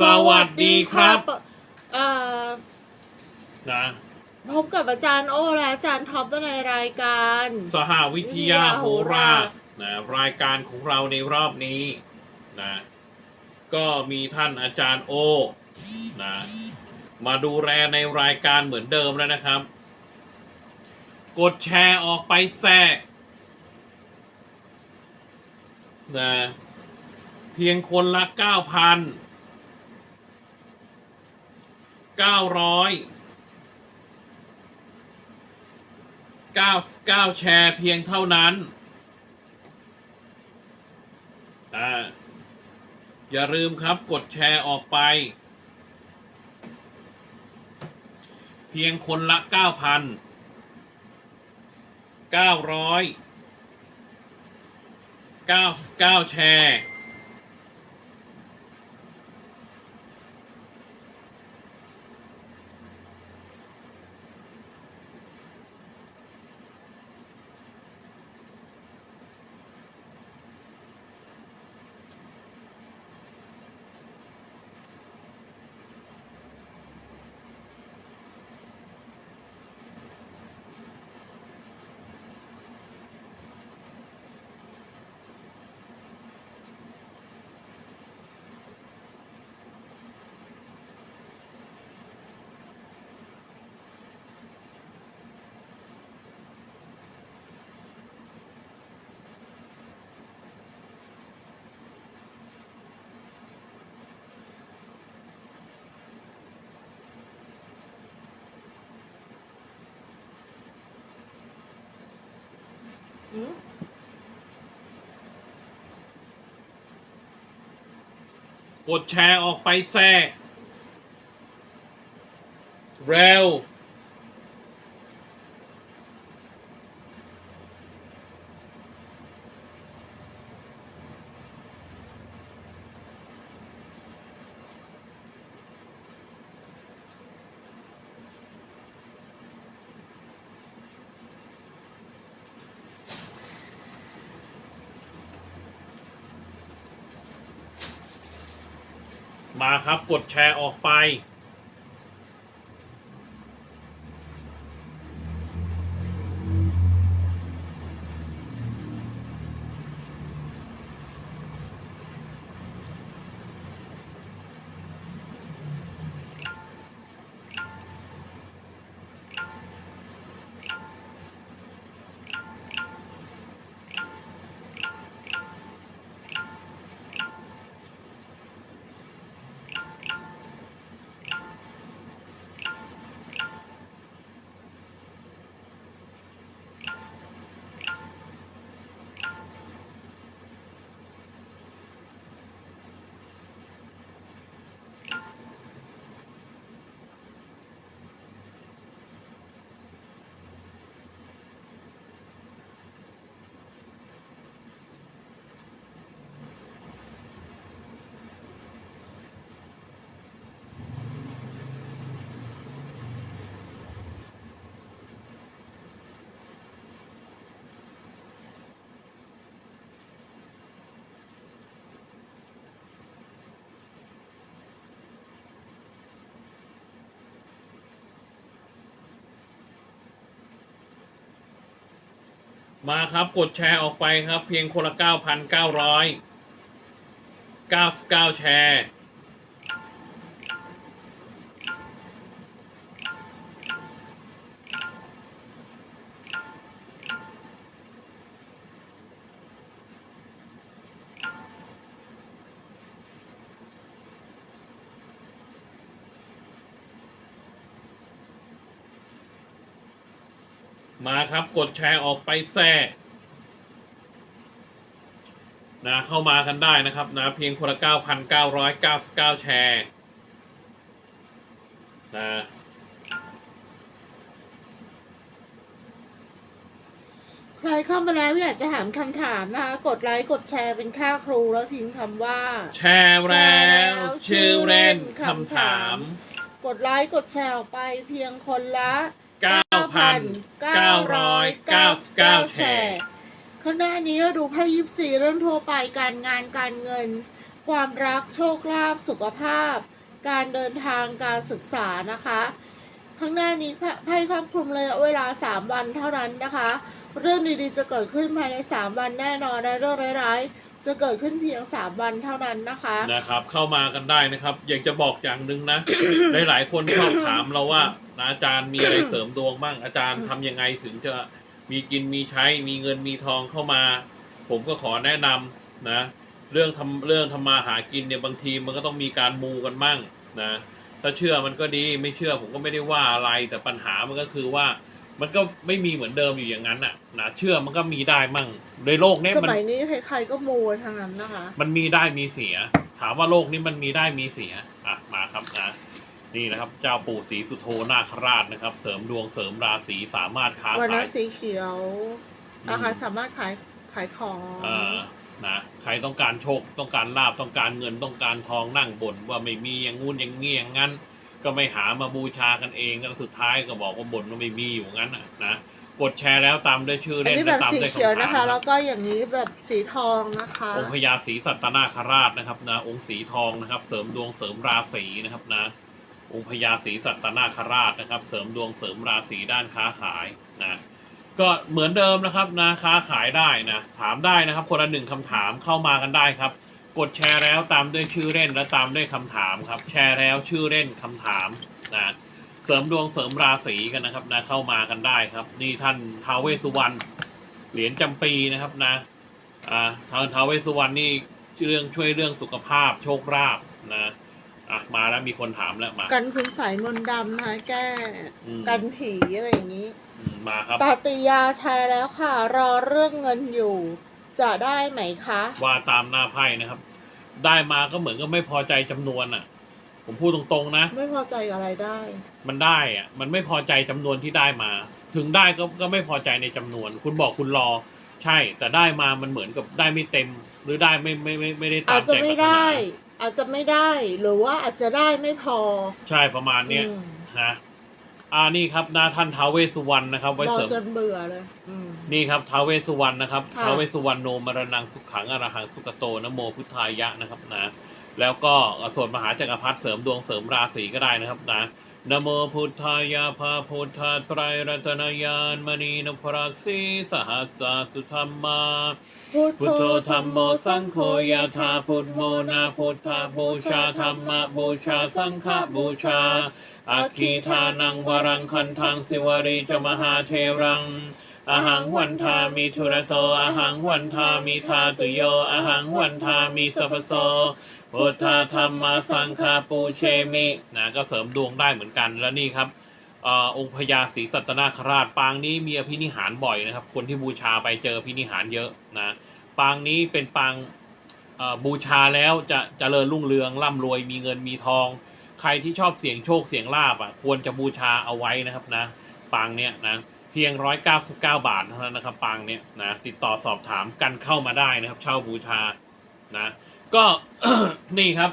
สวัสดีครับ เอ่อนะพบกับอาจารย์โอและอาจารย์ท็อปในรายการ สหวิทยาโหรานะรายการของเราในรอบนี้นะก็มีท่านอาจารย์โอนะมาดูแลในรายการเหมือนเดิมแล้วนะครับ กดแชร์ออกไปแทรกนะเพียงคนละเก้าพัน เก้าร้อยเก้าเก้าแชร์เพียงเท่านั้นอ่อย่าลืมครับกดแชร์ออกไป เพียงคนละเก้าพันเก้าร้อยเก้าเก้าแชร์ กดแชร์ออกไปแซ่เร็ว มาครับ กดแชร์ออกไป มาครับกดแชร์ออกไปครับ เพียงคนละ 9,999 แชร์ มาครับกดแชร์ออกไปแทรกนะเข้ามากันได้นะครับนะเพียงคนละ 9,999 แชร์นะใครเข้ามาแล้วอยากจะถามคำถามนะคะกดไลค์กดแชร์เป็นค่าครูแล้วพิมพ์คำว่า แชร์แล้วชื่อเล่นคำถาม กดไลค์กดแชร์ออกไปเพียงคนละ 9,999 แชร์ ข้างหน้านี้ดูไพ่ยิปซีเรื่องทั่วไปการงานการเงิน ความรักโชคลาภสุขภาพ การเดินทางการศึกษานะคะ ข้างหน้านี้ไพ่ครอบคลุมระยะเวลา 3 วันเท่านั้นนะคะ เรื่องดีๆจะเกิดขึ้นภายใน 3 วันแน่นอนและเรื่องร้ายๆ จะเกิดขึ้นเพียง3วันเท่านั้นนะคะ นะครับ เข้ามากันได้นะครับ อยากจะบอกอย่างหนึ่งนะ หลายๆคนชอบถามเราว่านะอาจารย์มีอะไรเสริมดวงบ้างอาจารย์ทำยังไงถึงจะมีกินมีใช้ มีเงินมีทองเข้ามา ผมก็ขอแนะนำนะ เรื่องทำเรื่องทำมาหากินเนี่ยบางทีมันก็ต้องมีการมูกันมั่งนะ ถ้าเชื่อมันก็ดีไม่เชื่อผมก็ไม่ได้ว่าอะไร แต่ปัญหามันก็คือว่า มันก็ไม่มีเหมือนเดิมอยู่อย่างนั้นน่ะนะเชื่อมันก็มีได้มั่งในโลกเนี้ยสมันมัยนี้ใครๆก็มูกันทั้งนั้นนะคะ มันมีได้มีเสีย ถามว่าโลกนี้มันมีได้มีเสียอะมาครับนะนี่นะครับ เจ้าปู่ศรีสุโธนาคราชนะครับ เสริมดวงเสริมราศีสามารถค้าวันขานี้ยสีเขียวอืมอาหารสามารถขายขายของเอ่อนะใครต้องการโชคต้องการลาบต้องการเงินต้องการทองนั่งบ่นว่าไม่มีอย่างงู้นอย่างงี้อย่างงั้น ก็ไม่หามาบูชากันเองแล้วสุดท้ายก็บอกว่าบ่นว่าไม่มีอยู่งั้นน่ะนะกดแชร์แล้วตามด้วยชื่ออันเล่นนี้แบและบตามสีด้วยเขียวคำถานะมคะนะแล้วก็อย่างนี้แบบสีทองนะคะ องค์พญาศรีสัตนาคราชนะครับนะองค์สีทองนะครับ เสริมดวงเสริมราศีนะครับนะ องค์พญาศรีสัตนาคราชนะครับ เสริมดวงเสริมราศีด้านค้าขายนะก็เหมือนเดิมนะครับนะค้าขายได้นะถามได้นะครับ คนละหนึ่งคำถามเข้ามากันได้ครับ กดแชร์แล้วตามด้วยชื่อเล่นและตามด้วยคำถามครับ แชร์แล้วชื่อเล่นคำถามนะเสริมดวงเสริมราศีกันนะครับนะเข้ามากันได้ครับ นี่ท่านท้าวเวสสุวรรณเหรียญจำปีนะครับนะอ่าท้าวท้าวเวสสุวรรณนี่เรื่องช่วยเรื่องสุขภาพโชคลาภนะอะมาแล้วมีคนถามแล้วมา กันคุณสายมนต์ดำนะคะแก้อืม กันผีอะไรอย่างนี้ อืมมาครับตาติยาแชร์แล้วค่ะ รอเรื่องเงินอยู่ จะได้ไหมคะ ว่าตามหน้าไพ่นะครับ ได้มาก็เหมือนก็ไม่พอใจจำนวนอะ ผมพูดตรงๆนะ ไม่พอใจกับอะไรได้ มันได้อะ มันไม่พอใจจำนวนที่ได้มา ถึงได้ก็ก็ไม่พอใจในจำนวน คุณบอกคุณรอ ใช่ แต่ได้มามันเหมือนกับได้ไม่เต็ม หรือได้ไม่ไม่ไม่ไม่ได้ตาอาจมจะใจปไม่รารถได้นาอาจจะไม่ได้ หรือว่าอาจจะได้ไม่พอใช่ประมาณเนี้ยอืมนะอ่านี่ครับนาท่านท้าวเวสสุวรรณนะครับ ไว้รอเสริม จนเบื่อเลย อืม นี่ครับท้าวเวสสุวรรณนะครับค่ะ ท้าวเวสสุวรรณโนมรณังสุขังอรหังสุกโตนะโมพุทธายะนะครับนะแล้วก็สวดมหาจักรพรรดิเสริมดวงเสริมราศีก็ได้นะครับนะนะโมพุทธายะพระพุทธไตรรัตนยานมณีนพราสีสหัสสาสุธรรมา พุทพุทโธธรรมโมสังโฆยะธาพุทโมนาพุทธาบูชาธรรมบูชาสังฆบูชาอาคีทานังวรังคันทังสิวรีจมหาเทรัง อหังวันทามิทุระโตอหังวันทามิทาตุโยอหังวันทามิสัพโสพุทธธรรมสังฆาปูเชมินะก็เสริมดวงได้เหมือนกันแล้วนี่ครับอองค์พญาศรีสัตนาคราชปางนี้มีอภินิหารบ่อยนะครับ คนที่บูชาไปเจออภินิหารเยอะนะปางนี้เป็นปางบูชาแล้วจะเจริญรุ่งเรืองร่ำรวยมีเงินมีทอง ใครที่ชอบเสี่ยงโชคเสี่ยงลาบอะควรจะบูชาเอาไว้นะครับนะ ปางเนี้ยนะ เพียงร้อยเก้าสิบเก้าบาทเท่านั้นนะครับปางเนี้ยนะติดต่อสอบถามกันเข้ามาได้นะครับ เช่าบูชานะ ก็นี่ครับ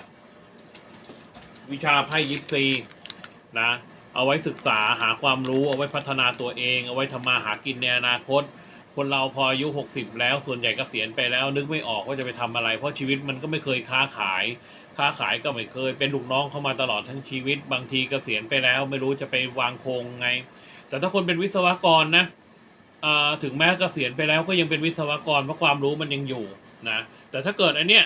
วิชาไพ่ยิปซีนะ เอาไว้ศึกษาหาความรู้เอาไว้พัฒนาตัวเอง เอาไว้ทำมาหากินในอนาคต คนเราพออายุหกสิบแล้วส่วนใหญ่กเกษียณไปแล้ว นึกไม่ออกว่าจะไปทำอะไร เพราะชีวิตมันก็ไม่เคยค้าขาย ค้าขายก็ไม่เคย เป็นลูกน้องเข้ามาตลอดทั้งชีวิต บางทีเกษียณไปแล้ว ไม่รู้จะไปวางโครงไง แต่ถ้าคนเป็นวิศวกรนะถึงแม้เกษียณไปแล้วก็ยังเป็นวิศวกรเพราะความรู้มันยังอยู่นะแต่ถ้าเกิดอันเนี้ย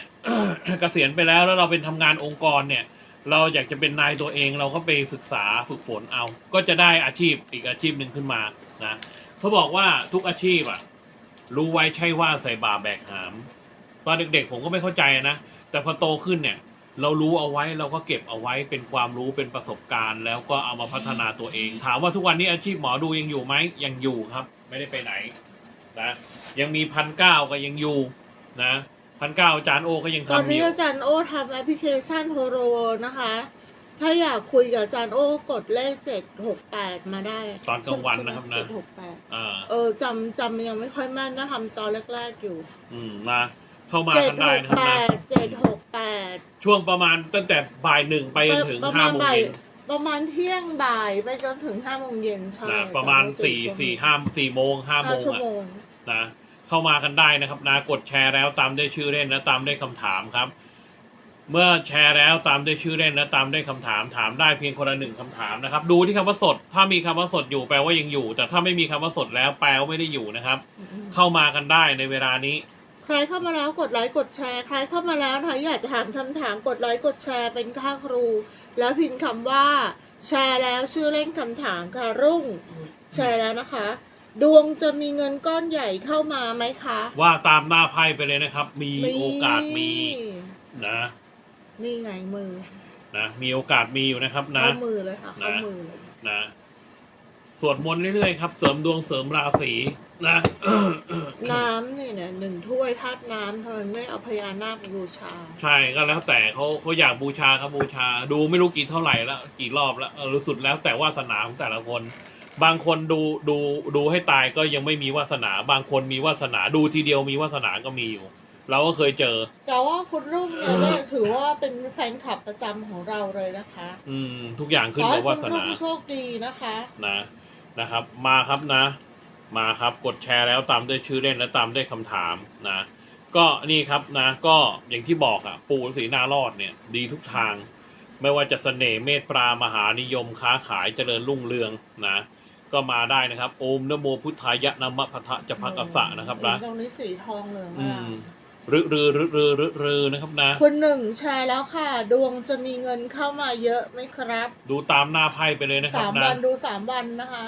เกษียณไปแล้วแล้วเราเป็นทำงานองค์กรเนี่ย เราอยากจะเป็นนายตัวเองเราก็ไปศึกษาฝึกฝนเอา ก็จะได้อาชีพอีกอาชีพหนึ่งขึ้นมานะเขาบอกว่าทุกอาชีพอะรู้ไว้ใช่ว่าใส่บาแบกหาม ตอนเด็กๆผมก็ไม่เข้าใจนะ แต่พอโตขึ้นเนี่ย เรารู้เอาไว้เราก็เก็บเอาไว้เป็นความรู้เป็นประสบการณ์ แล้วก็เอามาพัฒนาตัวเอง ถามว่าทุกวันนี้อาชีพหมอดูยังอยู่ไหมยังอยู่ครับ ไม่ได้ไปไหนนะยังมีพันเก้าก็ยังอยู่นะพันเก้าอาจารย์โอก็ยังตอนทำอนี้ยู่อาจารย์โอ้ทำแอปพลิเคชันโฮโรนะคะ ถ้าอยากคุยกับอาจารย์โอ้กดเลขเจ็ดหกแปดมาได้ตอนกลางวันนะครับนะ เจ็ดหกแปดอ่าเออจำจำยังไม่ค่อยแม่นนะทำตอนแรกๆอยู่ อืมมา เข้ามาเจ็ดกันหได้กนะครับแปนะดเจ็ดหกแปดช่วงประมาณตั้งแต่บ่ายหนึ่งไปจนถึงประห้ามาณโมงบ่ายเย็นประมาณเที่ยงบ่ายไปจนถึงห้าโมงเย็นใช่นะประมาณจำไว้สี่เป็นชั่วโมงสี่ห้าสี่โมงห้าโมห้างชั่วอะโมง นะเข้ามากันได้นะครับนะกดแชร์แล้วตามด้วยชื่อเล่นและตามด้วยคำถามครับ เมื่อแชร์แล้วตามด้วยชื่อเล่นและตามด้วยคำถามถามได้เพียงคนละหนึ่งคำถามนะครับ ดูที่คำว่าสด ถ้ามีคำว่าสดอยู่แปลว่ายังอยู่ แต่ถ้าไม่มีคำว่าสดแล้วแปลว่าไม่ได้อยู่นะครับ เข้ามากันได้ในเวลานี้ ใครเข้ามาแล้วกดไลค์กดแชร์ ใครเข้ามาแล้วนะคะอยากจะถามคำถามกดไลค์กดแชร์เป็นค่าครู แล้วพิมพ์คำว่า แชร์แล้วชื่อเล่นคำถามค่ะรุ่ง แชร์แล้วนะคะ ดวงจะมีเงินก้อนใหญ่เข้ามาไหมคะ ว่าตามหน้าไพ่ไปเลยนะครับ มีโอกาสมีนะ นี่ไงมือนะมีโอกาสมีอยู่นะครับนะเข้ามือเลยค่ะเข้านะมือเลยนะส วดมนต์เรื่อยๆครับ เสริมดวงเสริมราศีนะน้ำเนี่ยเนี่ยหนึ่งถ้วยธาตุน้ำทำไมไม่เอาพญานาคบูชา ใช่ก็แล้วแต่เขาเขาอยากบูชาครับบูชา ดูไม่รู้กี่เท่าไหร่แล้วกี่รอบแล้วเออรู้สุดแล้วแต่วาสนาของแต่ละคน บางคนดูดูดูให้ตายก็ยังไม่มีวาสนา บางคนมีวาสนาดูทีเดียวมีวาสนาก็มีอยู่ เราก็เคยเจอ แต่ว่าคุณรุ่งเนี่ยเนี่ยถือว่าเป็นแฟนคลับประจำของเราเลยนะคะ อืม ทุกอย่างขึ้นขอกัให้บคุวาณสรุ่นางโชคดีนะคะ นะ นะครับ มาครับนะ มาครับกดแชร์แล้วตามด้วยชื่อเล่นและตามด้วยคำถามนะ ก็นี่ครับนะก็อย่างที่บอกอะปู่ฤาษีนารอดเนี่ยดีทุกทาง ไม่ว่าจะเสน่ห์เมตตามหานิยมค้าขายเจริญรุ่งเรืองนะ ก็มาได้นะครับ โอมนะโมพุทธายะนะมะพะทะจะพักกษะนะครับนะตรงนี้สีทองเหลืองอือะม รือรือรือรือรือรือนะครับนะ คุณหนึ่งแชร์แล้วค่ะ ดวงจะมีเงินเข้ามาเยอะไหมครับ ดูตามหน้าไพ่ไปเลยนะครัสาบมนะวันดูสามวันนะคะ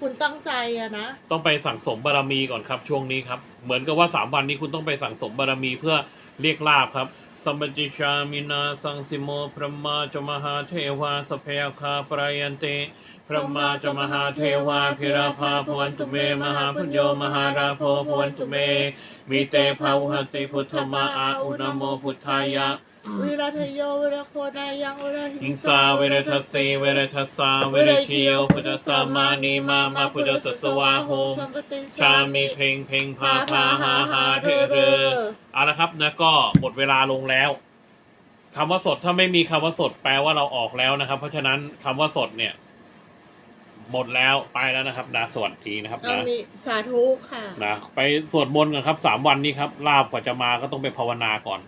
คุณตั้งใจอะนะ ต้องไปสั่งสมบารมีก่อนครับช่วงนี้ครับ เหมือนกับว่าสามวันนี้คุณต้องไปสั่งสมบารมีเพื่อเรียกลาบครับ สัมปจิชามินาสังสิโมพระมาจมหาเทวาสพเพยคาปรายันเตพระมาจมหาเทวาพิราภาพวันตุเม มหาพุญโยมหาราโพพวันตุเม มีเตภาวุหติพุทธมาอาอุนโมพุทธายะ วิรัทโยวิรโคนายังวิรหิงสาเวรทัสสีเวรทัสสาเวรเคียวพุทธสามานีมามาพุทธสสวาโหมสัมปติชามีเพลงเพลงพาพาหาหาเธอเธอเอาละครับนะก็หมดเวลาลงแล้วคำว่าสดถ้าไม่มีคำว่าสดแปลว่าเราออกแล้วนะครับ เพราะฉะนั้นคำว่าสดเนี่ย หมดแล้วไปแล้วนะครับนะสวัสดีนะครับเอานะ มีสาธุค่ะ นะไปสวดมนต์กันครับสามวันนี้ครับลาบกว่าจะมาก็ต้องไปภาวนาก่อน